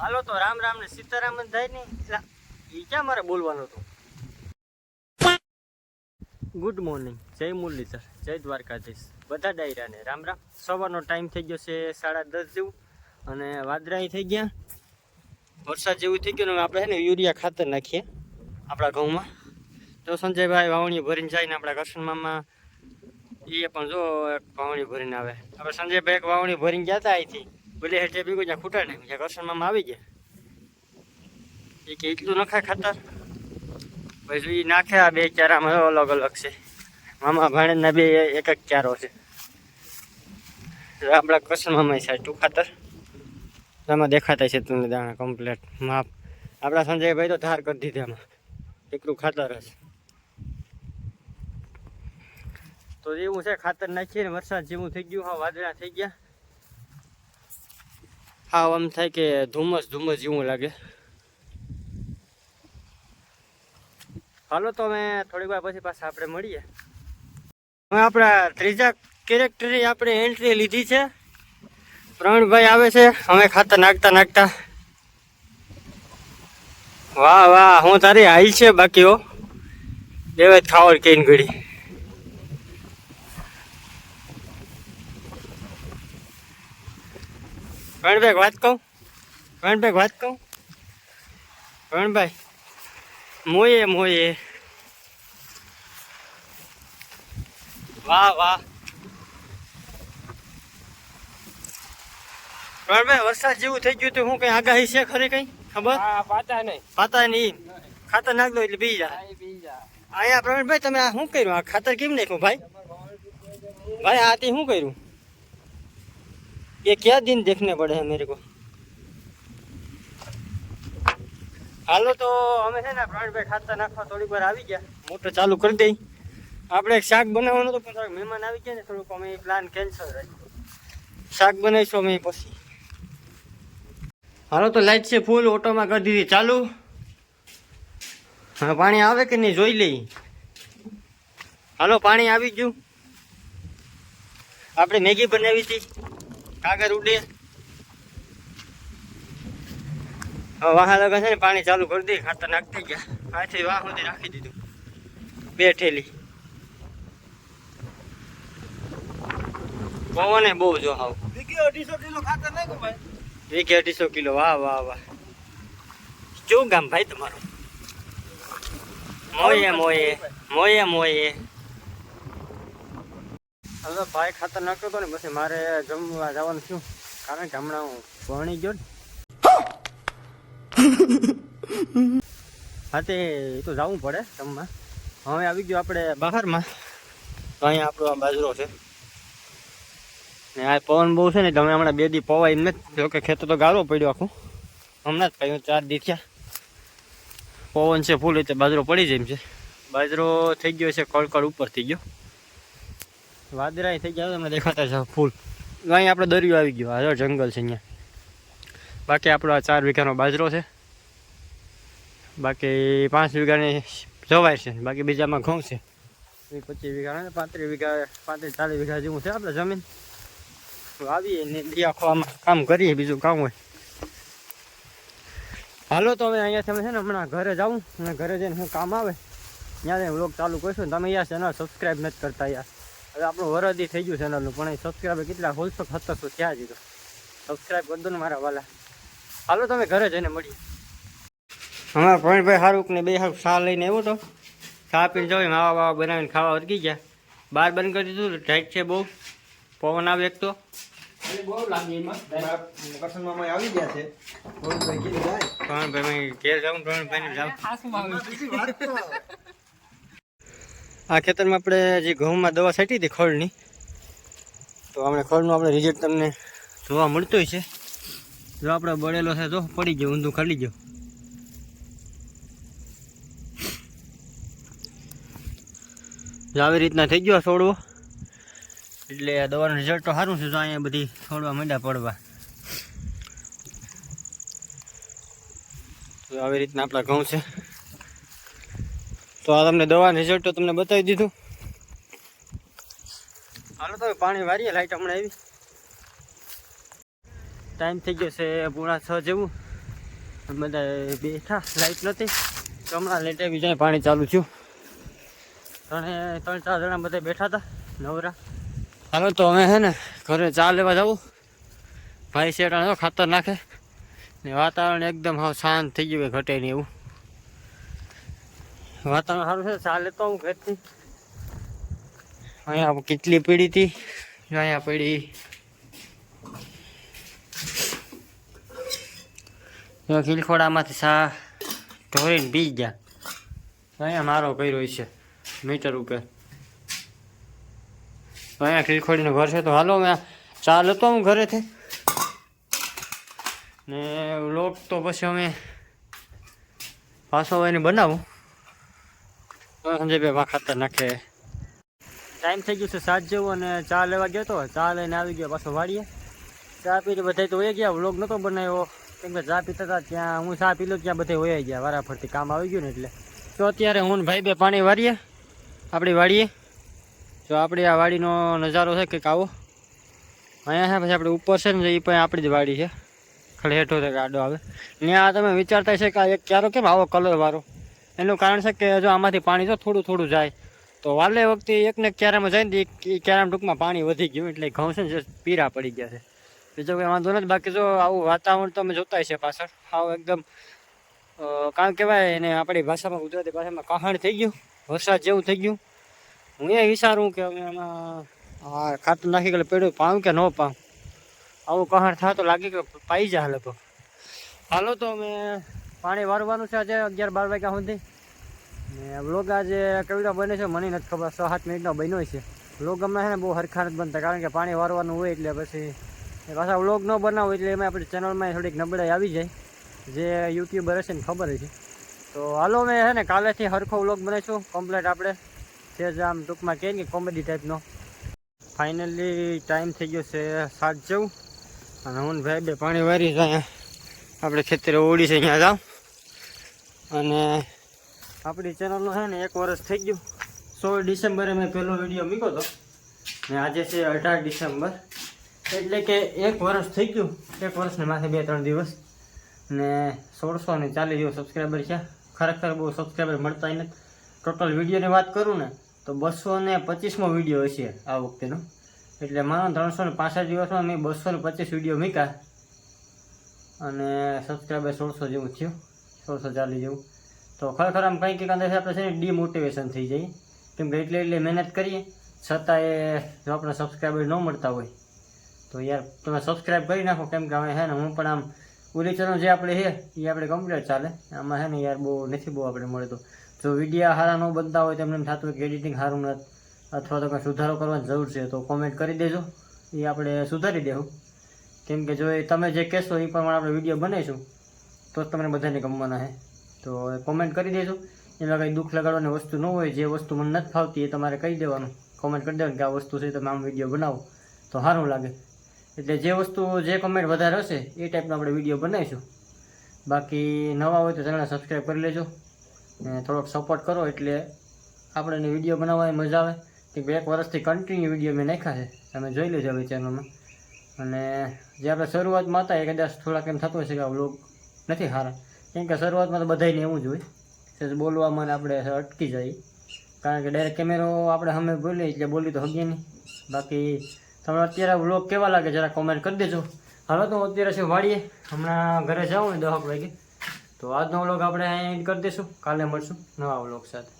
હાલો તો રામ રામ ને સીતારામ થાય ને. એ ક્યાં મારે બોલવાનું હતું? ગુડ મોર્નિંગ જય મુરલીધર. જય દ્વારકાધીશ. બધા ડાયરાને રામ રામ. સવારનો ટાઈમ થઈ ગયો છે સાડા દસ જેવું. અને વાદરાય થઈ ગયા. વરસાદ જેવું થઈ ગયું ને આપણે છે ને યુરિયા ખાતર નાખીએ આપણા ઘઉંમાં. તો સંજયભાઈ વાવણી ભરીને જાય ને આપણા કરશનમાં એ પણ જો એક વાવણી ભરીને આવે. આપણે સંજયભાઈ એક વાવણી ભરીને ગયા હતા અહીંથી. બોલે હેઠે બીગો જ્યાં ખૂટા નહીં, જ્યાં કરશનમાં આવી ગયા એ કે એટલું નખાય ખાતર? પછી એ નાખે આ બે ચારામાં અલગ અલગ છે. મામા ભાણેજના બે, એક એક ચારો છે. જો આપણા કરશનમાં ટુ ખાતર. આમાં દેખાતા છે તમને દાણા કમ્પ્લેટ માપ. આપણા સંજયભાઈ તો ધાર કરી દીધી આમાં. એકલું ખાતર હશે તો એવું છે, ખાતર નાખીએ ને વરસાદ જેવું થઈ ગયું, હા, વાદળા થઈ ગયા. હા આમ થાય કે ધુમ્મસ ધુમ્મસ જેવું લાગે. હાલો તો અમે થોડીક વાર પછી પાછા આપણે મળીએ. હવે આપણા ત્રીજા કેરેક્ટરની આપણે એન્ટ્રી લીધી છે. પ્રવીણભાઈ આવે છે, અમે ખાતા નાખતા નાખતા. વાહ વાહ, હું તારી હાઈ છે બાકીઓ દેવે ખાવડ કેન ઘડી. પ્રવીણભાઈ વાત કહું? પ્રવીણભાઈ વાત કહું? પ્રવીણભાઈ મોયે મોયે. વાહ વાહ. પ્રવીણભાઈ વરસાદ જેવું થઈ ગયું તો હું કઈ આગાહી છે ખરી કઈ? ખબર? પાતા નહીં. પાતા નહીં. ખાતર નાખ દો એટલે બી જાય. બીજા અહીંયા પ્રવીણભાઈ તમે આ શું કર્યું? આ ખાતર કેમ નાખ્યું ભાઈ? ભાઈ આથી શું કર્યું? ये क्या दिन देखने पड़े हैं मेरे को હાલો તો અમે છે ને પ્રવીણભાઈ ખાતર નાખવા થોડીક વાર આવી ગયા મોટર ચાલુ કરી દઈ આપણે એક શાક બનાવવાનું હતું પણ થોડાક મહેમાન આવી ગયા ને થોડુંક અમે પ્લાન કેન્સલ રાખ્યો શાક બનાવીશું અમે પછી હાલો તો લાઈટ છે ફૂલ ઓટોમાં કરી દીધી ચાલુ હવે પાણી આવે કે નહીં જોઈ લઈ હાલો પાણી આવી ગયું આપણે મેગી બનાવી હતી કાગર ઉડે. વાહા લગા છે ને પાણી ચાલુ કરી દે ખાતર નાખતી ગયા આથી વાહ સુધી રાખી દીધું. બે ઠેલી. પવને બહુ જો હાવ. અઢીસો કિલો ખાતર નાખ્યું ભાઈ. વીઘે અઢીસો કિલો વાહ વાહ વાહ. શું ગામ ભાઈ તમારું? મોયે મોયે મોયે મોયે. હવે ભાઈ ખાતર નાખ્યો હતો ને, પછી મારે જમવા જવાનું થયું. કારણ કે હમણાં હું ભણી ગયો હા, તે તો જવું પડે જમવા. હવે આવી ગયો આપણે બહારમાં. તો અહીંયા આપણો આ બાજરો છે. ને આ પવન બહુ છે ને તમે હમણાં બે દી પવાય નથી. જોકે ખેતર તો ગાળો પડ્યો આખું. હમણાં જ કહ્યું ચાર દી થયા. પવન છે, ફૂલ એટલે બાજરો પડી જાય છે. બાજરો થઈ ગયો છે, કળકળ ઉપર થઈ ગયો. વાદળાય થઈ ગયા તમને દેખાતા છે ફૂલ. અહીં આપણે દરિયો આવી ગયો. આ જંગલ છે અહીંયા. બાકી આપણો આ ચાર વીઘાનો બાજરો છે. બાકી પાંચ વીઘાની જવાય છે. બાકી બીજામાં ઘઉં છે. પચીસ વીઘા ને પાંત્રીસ વીઘા, પાંત્રીસ ચાલીસ વીઘા જેવું છે આપણે જમીન. આવીએ ને દી આખો કામ કરીએ, બીજું કામ હોય. હાલો તો હવે અહીંયા તમે છે ને હમણાં ઘરે જાઉં અને ઘરે જઈને હું કામ આવે. ત્યાં વ્લોગ ચાલુ કરીશું. તમે યાર ચેનલ સબસ્ક્રાઈબ નથી કરતા યાર હવે આપણું વરદી થઈ ગયું ચેનલનું પણ એ સબસ્ક્રાઈબર કેટલા હોલસો સત્તરસો થયા જ તો. સબસ્ક્રાઈબ કરી દો ને મારા વાલા. હાલો તમે ઘરે જઈને મળીએ. અમારા ભણભાઈ હારુક ને બે હારું શાહ લઈને આવ્યો તો. શાહ પીને જવું માવા બાવા બનાવીને ખાવા અટકી ગયા. બહાર બંધ કરી દીધું ટાઈટ છે બહુ. પવન આવે એક તો. બહુ લાગે એમાં કરશનમાં આવી ગયા છે. ઘેર જાઉં પ્રવીણભાઈને જાઉં. ખાસમાં આવી. આ ખેતરમાં આપણે જે ઘઉંમાં દવા છાંટી હતી ખળની, તો આપણે ખળનું આપણે રિઝલ્ટ તમને જોવા મળતું છે. જો આપણે બળેલો છે જો પડી ગયો, ઊંધું ખાલી ગયો. આવી રીતના થઈ ગયો છોડવો, એટલે આ દવાનું રિઝલ્ટ તો સારું છે, જો અહીંયા બધી છોડવા માંડ્યા પડવા. તો આવી રીતના આપણા ઘઉં છે. તો આ તમને દવાનું રિઝલ્ટ તો તમને બતાવી દીધું. હાલો તો પાણી વારીએ લાઈટ હમણાં આવી. ટાઈમ થઈ ગયો છે પૂણા છ જેવું. બધા બેઠા લાઈટ નથી હમણાં લેટે બીજા પાણી ચાલુ થયું. ત્રણે ત્રણ ચાર જણા બધા બેઠા હતા નવરા. હાલો તો અમે છે ને ઘરે ચા લેવા જવું. ભાઈ તો ખાતર નાખે. ને વાતાવરણ એકદમ હાવ શાંત થઈ ગયું ઘટે નહીં એવું. વાતાવરણ સારું છે ચા તો હું ઘરથી. અહીંયા કેટલી પીડી હતી? અહીંયા પડી. ખીલખોડામાંથી સા ઢોરીને બી ગયા. અહીંયા મારો કર્યો છે, મીટર ઉપર. અહીંયા ખીલખોડીનું ઘર છે, તો હાલો મેં ચા લેતો હું ઘરેથી. ને લોક તો પછી અમે પાછો એને બનાવું. સંજયભાઈ ખાતર નાખે. ટાઈમ થઈ ગયો છે સાત જેવું અને ચા લેવા ગયો તો ચા લઈને આવી ગયો પાછો વાડીએ. ચા પીને બધા તો ગયા. વ્લોગ નહોતો બનાવ્યો. કેમ કે ચા પીતા હતા ત્યાં હું ચા પી લો ત્યાં બધા વહી ગયા. વારાફરતી કામ આવી ગયું ને એટલે. તો અત્યારે હું ભાઈ બે પાણી વારીએ. આપણી વાડીએ. જો આપણી આ વાડીનો નજારો છે કંઈક આવો. અહીંયા છે, પછી આપણે ઉપર છે ને એ પણ આપણી જ વાડી છે. ખાલી હેઠો ગાડો આવે. ત્યાં તમે વિચારતા છે કે આ એક ક્યારો કેમ આવો કલર વાળો? એનું કારણ છે કે જો આમાંથી પાણી જો થોડું થોડું જાય, તો વાલે વખતે એકને ક્યારામાં જાય ને તો એ ક્યારામાં ટૂંકમાં પાણી વધી ગયું એટલે ઘઉં છે ને પીરા પડી ગયા છે. બીજો કંઈ વાંધો નથી, બાકી જો આવું વાતાવરણ તમે જોતા છે પાછળ. આવું એકદમ કામ કહેવાય એને આપણી ભાષામાં, ગુજરાતી ભાષામાં કહાણ થઈ ગયું, વરસાદ જેવું થઈ ગયું. હું એ વિચારું કે હવે આમાં આ ખાતર નાખી ગયેલું પેડું પાઉં કે ન પાઉં? આવું કહાણ થાય તો લાગે કે પાઈ જાય લગભગ. હાલો તો અમે પાણી વારવાનું છે આજે અગિયાર બાર વાગ્યા સુધી. ને વ્લોગ આજે કેવડો બને છે, મને નથી ખબર છ સાત મિનિટનો બન્યો છે. વ્લોગ હમણાં છે ને બહુ હરખા નથી બનતા, કારણ કે પાણી વારવાનું હોય એટલે પછી પાછા વ્લોગ ન બનાવો એટલે એમાં આપણી ચેનલમાં થોડીક નબળાઈ આવી જાય. જે યુટ્યુબર હશે ને ખબર છે તો હાલો મેં છે ને કાલેથી હરખો વ્લોગ બનાવીશું કમ્પ્લેટ આપણે. જે આમ ટૂંકમાં કહે ને કે કોમેડી ટાઈપનો ફાઇનલી ટાઈમ થઈ ગયો છે સાત જેવું. અને હું ભાઈ બે પાણી વારી આપણે ખેતરે ઓડી છે અહીંયા જાઉં અને આપણી ચેનલનું છે ને એક વર્ષ થઈ ગયું. સોળ ડિસેમ્બરે મેં પહેલો વીડિયો મૂક્યો હતો. ને આજે છે અઢાર ડિસેમ્બર. એટલે કે એક વર્ષ થઈ ગયું. એક વર્ષને માથે બે ત્રણ દિવસ. ને સોળસો ને ચાલીસ જેવો સબસ્ક્રાઈબર છે. ખરેખર બહુ સબસ્ક્રાઈબર મળતા નથી. ટોટલ વિડીયોની વાત કરું ને, તો બસો ને પચીસમો વીડિયો હશે આ વખતેનો. એટલે માનો ત્રણસો ને પાસઠ દિવસમાં મેં બસો ને પચીસ વીડિયો મૂક્યા. અને સબસ્ક્રાઈબર સોળસો જેવું થયું. સોળસો ચાલીસ જેવું. તો ખરેખર આમ કંઈક કંઈક અંદર આપણે છે ને ડીમોટિવેશન થઈ જાય કેમ કે એટલે એટલે મહેનત કરીએ, છતાં એ જો આપણે સબસ્ક્રાઈબર ન મળતા હોય, તો યાર તમે સબસ્ક્રાઈબ કરી નાખો. કેમ કે હવે હે ને હું પણ આમ ઓલી જે આપણે છે, એ આપણે કમ્પ્લીટ ચાલે. આમાં હે ને યાર બહુ નથી બહુ આપણે મળતો જો વિડીયા સારા ન બનતા હોય તો એમને એમ થતું હોય કે એડિટિંગ સારું ન અથવા તો કંઈ સુધારો કરવાની જરૂર છે, તો કોમેન્ટ કરી દેજો. એ આપણે સુધારી દેવું. કેમ કે જો એ તમે જે કહેશો એ પ્રમાણે આપણે વીડિયો બનાવીશું. તો જ તમને બધાને ગમવાના છે તો કોમેન્ટ કરી દેજો. એમાં કંઈ દુઃખ લગાડવાની વસ્તુ ન હોય, જે વસ્તુ મને નથી ફાવતી એ તમારે કહી દેવાનું. કોમેન્ટ કરી દેવાનું કે આ વસ્તુ છે, તમે આમ વીડિયો બનાવો. તો સારું લાગે. એટલે જે વસ્તુ, જે કોમેન્ટ વધારે હશે, એ ટાઈપનો આપણે વીડિયો બનાવીશું. બાકી નવા હોય તો ચેનલને સબસ્ક્રાઈબ કરી લેજો. ને થોડોક સપોર્ટ કરો એટલે આપણે વીડિયો બનાવવાની મજા આવે. કે બે એક વર્ષથી કન્ટિન્યુ વીડિયો મેં નાખ્યા છે. તમે જોઈ લેજો હવે ચેનલમાં અને જે આપણે શરૂઆતમાં હતા, એ કદાચ થોડાક એમ થતું હશે કે આ વ્લોગ નથી સારા કેમ કે શરૂઆતમાં તો બધાને એવું જ હોય. બોલવામાં આપણે અટકી જાય. કારણ કે ડાયરેક્ટ કેમેરો આપણે સામે બોલીએ એટલે બોલી તો હગીએ નહીં. બાકી તમને અત્યારે વ્લોગ કેવા લાગે જરા કોમેન્ટ કરી દેજો. હાલો તો અત્યારે છે વાળીએ? હમણાં ઘરે જાઉં ને દહક વાગે. તો આજનો વ્લોગ આપણે અહીં કરી દઈશું. કાલે મળશું નવા વ્લોગ સાથે.